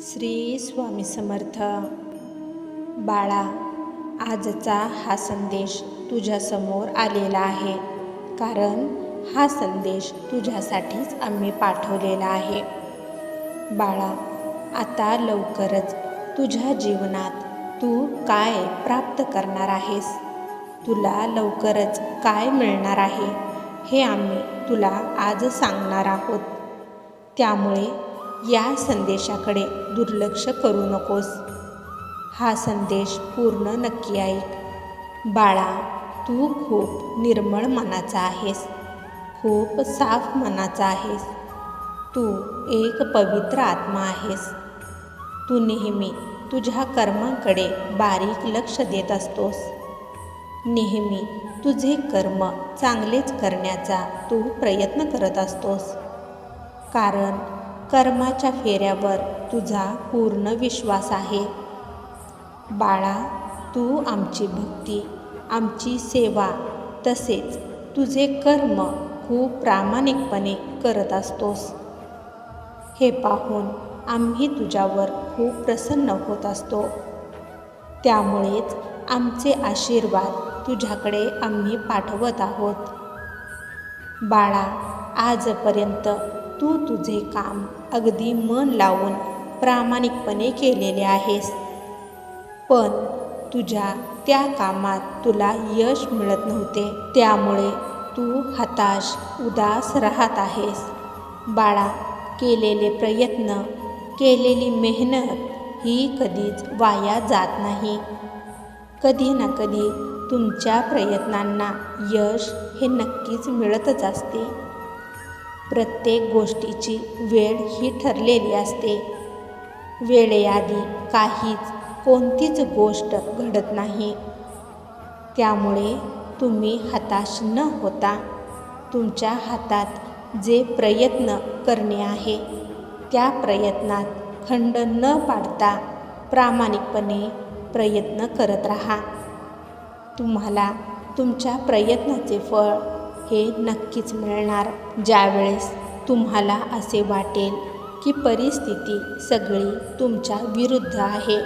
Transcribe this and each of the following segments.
श्री स्वामी समर्थ. बाळा आजचा हा संदेश तुझ्यासमोर आलेला आहे. कारण हा संदेश तुझ्यासाठीच आम्ही पाठवलेला आहे. बाळा आता लवकरच तुझ्या जीवनात तू काय प्राप्त करणार आहेस? तुला लवकरच काय मिळणार आहे? हे आम्ही तुला आज सांगणार आहोत. त्यामुळे या संदेशाकडे दुर्लक्ष करू नकोस. हा संदेश पूर्ण नक्की ऐक. बाळा तू खूप निर्मळ मनाचा आहेस. खूप साफ मनाचा आहेस. तू एक पवित्र आत्मा आहेस. तू नेहमी तुझ्या कर्मांकडे बारीक लक्ष देत असतोस. नेहमी तुझे कर्म चांगलेच करण्याचा तू प्रयत्न करत असतोस. कारण कर्माच्या फेऱ्यावर तुझा पूर्ण विश्वास आहे. बाळा तू आमची भक्ती आमची सेवा तसेच तुझे कर्म खूप प्रामाणिकपणे करत असतोस. हे पाहून आम्ही तुझ्यावर खूप प्रसन्न होत असतो. त्यामुळेच आमचे आशीर्वाद तुझ्याकडे आम्ही पाठवत आहोत. बाळा आजपर्यंत तू तुझे काम अगदी मन लावून प्रामाणिकपणे केलेले आहेस. पण तुझ्या त्या कामात तुला यश मिळत नव्हते. त्यामुळे तू हताश उदास राहत आहेस. बाळा केलेले प्रयत्न केलेली मेहनत ही कधीच वाया जात नाही. कधी ना कधी तुमच्या प्रयत्नांना यश हे नक्कीच मिळतच असते. प्रत्येक गोष्टीची वेळ ही ठरलेली असते. वेळेआधी काहीच कोणतीच गोष्ट घडत नाही. त्यामुळे तुम्ही हताश न होता तुमच्या हातात जे प्रयत्न करणे आहे त्या प्रयत्नात खंड न पाडता प्रामाणिकपणे प्रयत्न करत राहा. तुम्हाला तुमच्या प्रयत्नाचे फळ हे नक्कीच मिळणार. ज्यावेळेस तुम्हाला असे वाटेल की परिस्थिती सगळी तुमच्या विरुद्ध आहे.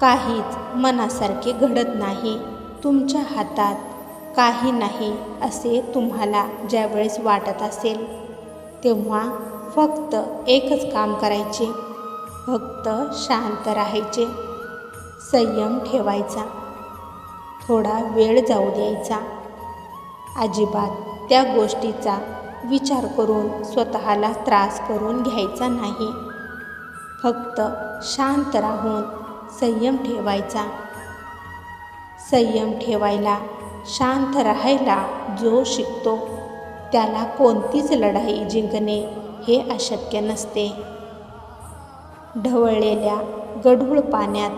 काहीच मनासारखे घडत नाही. तुमच्या हातात काही नाही असे तुम्हाला ज्यावेळेस वाटत असेल तेव्हा फक्त एकच काम करायचे. फक्त शांत राहायचे. संयम ठेवायचा. थोडा वेळ जाऊ द्यायचा. अजिबात त्या गोष्टीचा विचार करून स्वतःला त्रास करून घ्यायचा नाही. फक्त शांत राहून संयम ठेवायचा. संयम ठेवायला शांत राहायला जो शिकतो त्याला कोणतीच लढाई जिंकणे हे अशक्य नसते. ढवळलेल्या गढूळ पाण्यात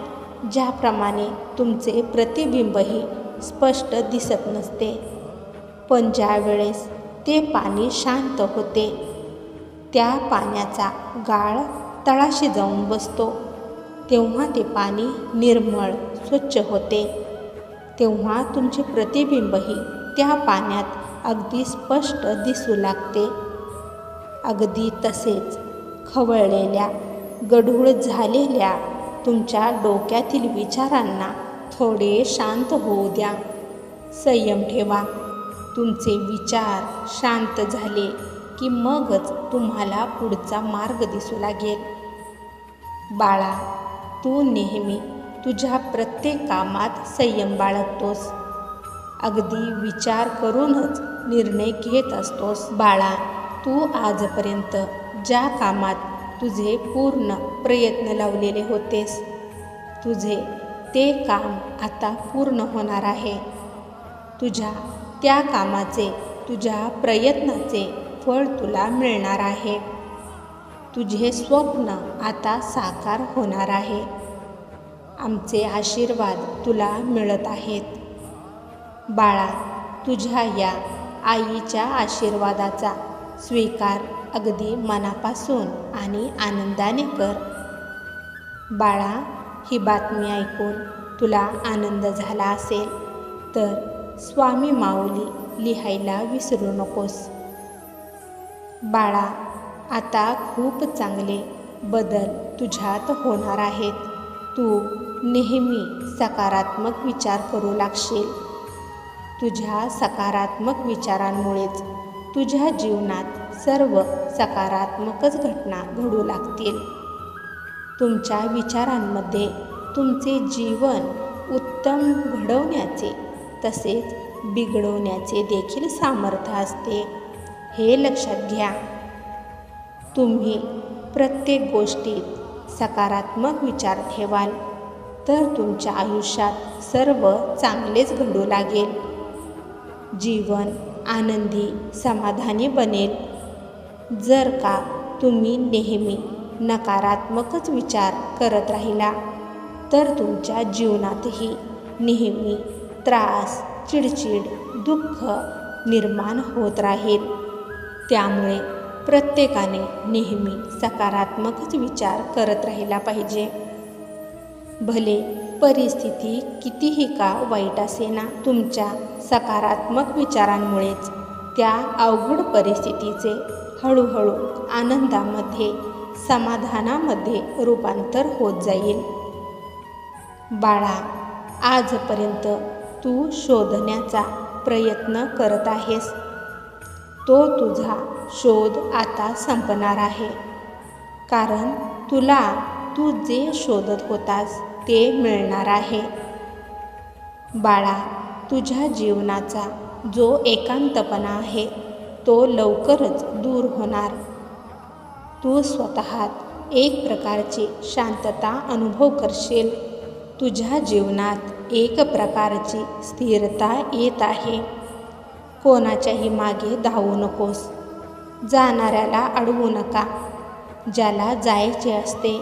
ज्याप्रमाणे तुमचे प्रतिबिंबही स्पष्ट दिसत नसते पण ज्यावेळेस ते पाणी शांत होते त्या पाण्याचा गाळ तळाशी जाऊन बसतो. तेव्हा ते पाणी निर्मळ स्वच्छ होते. तेव्हा तुमचे प्रतिबिंबही त्या पाण्यात अगदी स्पष्ट दिसू लागते. अगदी तसेच खवळलेल्या गढूळ झालेल्या तुमच्या डोक्यातील विचारांना थोडे शांत होऊ द्या. संयम ठेवा. तुमचे विचार शांत झाले की मगच तुम्हाला पुढचा मार्ग दिसू लागेल. बाळा तू नेहमी तुझ्या प्रत्येक कामात संयम बाळगतोस. अगदी विचार करूनच निर्णय घेत असतोस. बाळा तू आजपर्यंत ज्या कामात तुझे पूर्ण प्रयत्न लावलेले होतेस तुझे ते काम आता पूर्ण होणार आहे. तुझ्या त्या कामाचे तुझ्या प्रयत्नाचे फळ तुला मिळणार आहे. तुझे स्वप्न आता साकार होणार आहे. आमचे आशीर्वाद तुला मिळत आहेत. बाळा तुझ्या या आईच्या आशीर्वादाचा स्वीकार अगदी मनापासून आणि आनंदाने कर. बाळा ही बातमी ऐकून तुला आनंद झाला असेल तर स्वामी माऊली लिहायला विसरू नकोस. बाळा आता खूप चांगले बदल तुझ्यात होणार आहेत. तू नेहमी सकारात्मक विचार करू लागशील. तुझ्या सकारात्मक विचारांमुळेच तुझ्या जीवनात सर्व सकारात्मकच घटना घडू लागतील. तुमच्या विचारांमध्ये तुमचे जीवन उत्तम घडवण्याचे तसेच बिघडवण्याचे देखील सामर्थ्य असते. हे लक्षात घ्या. तुम्ही प्रत्येक गोष्टीत सकारात्मक विचार ठेवाल तर तुमच्या आयुष्यात सर्व चांगलेच घडू लागेल. जीवन आनंदी समाधानी बनेल. जर का तुम्ही नेहमी नकारात्मकच विचार करत राहिला तर तुमच्या जीवनातही नेहमी त्रास चिडचिड दुःख निर्माण होत राहील. त्यामुळे प्रत्येकाने नेहमी सकारात्मकच विचार करत राहिला पाहिजे. भले परिस्थिती कितीही का वाईट असेना तुमच्या सकारात्मक विचारांमुळेच त्या अवघड परिस्थितीचे हळूहळू आनंदामध्ये समाधानामध्ये रूपांतर होत जाईल. बाळा आजपर्यंत तू शोधण्याचा प्रयत्न करत आहेस. तो तुझा शोध आता संपणार आहे. कारण तुला तू जे शोधत होतास ते मिळणार आहे. बाळा तुझ्या जीवनाचा जो एकांतपणा आहे तो लवकरच दूर होणार. तू स्वतःत एक प्रकारची शांतता अनुभव करशील. तुझ्या जीवनात एक प्रकारची स्थिरता येत आहे. कोणाच्याही मागे धावू नकोस. जाणाऱ्याला अडवू नका. ज्याला जायचे असते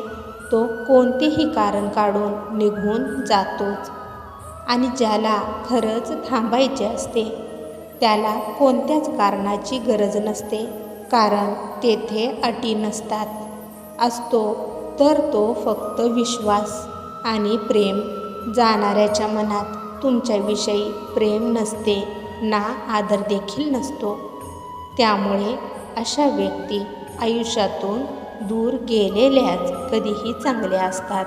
तो कोणतेही कारण काढून निघून जातोच. आणि ज्याला खरंच थांबायचे असते त्याला कोणत्याच कारणाची गरज नसते कारण तेथे अटी नसतात. असतो तर तो फक्त विश्वास आणि प्रेम. जाणाऱ्याच्या मनात तुमच्याविषयी प्रेम नसते ना आदर देखील नसतो. त्यामुळे अशा व्यक्ती आयुष्यातून दूर गेलेल्याच कधीही चांगल्या असतात.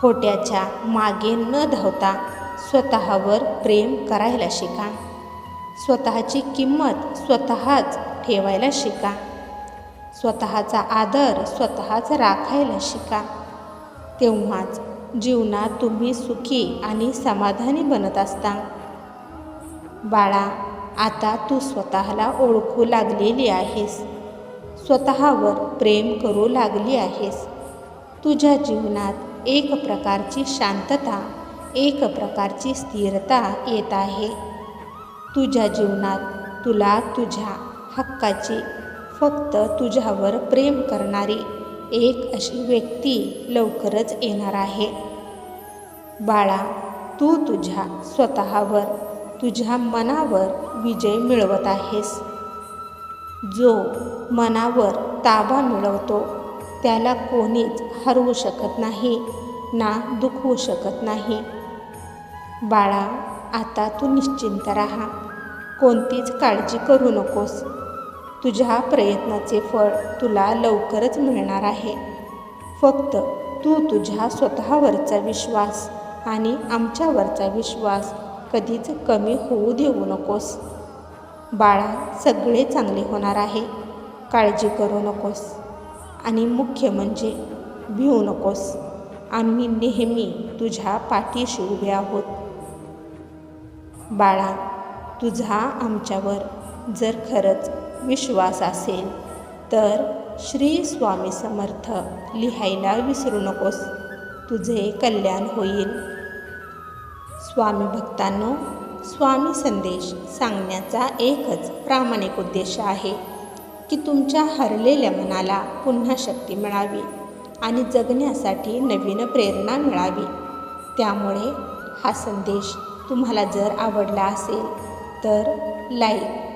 खोट्याच्या मागे न धावता स्वतःवर प्रेम करायला शिका. स्वतःची किंमत स्वतःच ठेवायला शिका. स्वतःचा आदर स्वतःच राखायला शिका. तेव्हाच जीवनात तुम्ही सुखी आणि समाधानी बनत असता. बाळा आता तू स्वतःला ओळखू लागलेली आहेस. स्वतःवर प्रेम करू लागली आहेस. तुझ्या जीवनात एक प्रकारची शांतता एक प्रकारची स्थिरता येत आहे. तुझ्या जीवनात तुला तुझ्या हक्काची फक्त तुझ्यावर प्रेम करणारी एक अशी व्यक्ती लवकरच येणार आहे. बाळा तू तुझ्या स्वतःवर तुझ्या मनावर विजय मिळवत आहेस. जो मनावर ताबा मिळवतो त्याला कोणीच हरवू शकत नाही ना दुखवू शकत नाही. बाळा आता तू निश्चिंत राहा. कोणतीच काळजी करू नकोस. तुझ्या प्रयत्नाचे फळ तुला लवकरच मिळणार आहे. फक्त तू तुझ्या स्वतःवरचा विश्वास आणि आमच्यावरचा विश्वास कधीच कमी होऊ देऊ नकोस. बाळा सगळे चांगले होणार आहे. काळजी करू नकोस. आणि मुख्य म्हणजे भिवू नकोस. आम्ही नेहमी तुझ्या पाठीशी उभे आहोत. बाळा तुझा आमच्यावर जर खरंच विश्वास असेल तर श्री स्वामी समर्थ लिहायला विसरू नकोस. तुझे कल्याण होईल. स्वामी भक्तांनो स्वामी संदेश सांगण्याचा एकच प्रामाणिक उद्देश आहे की तुमच्या हरलेल्या मनाला पुन्हा शक्ती मिळावी आणि जगण्यासाठी नवीन प्रेरणा मिळावी. त्यामुळे हा संदेश तुम्हाला जर आवडला असेल तर लाईक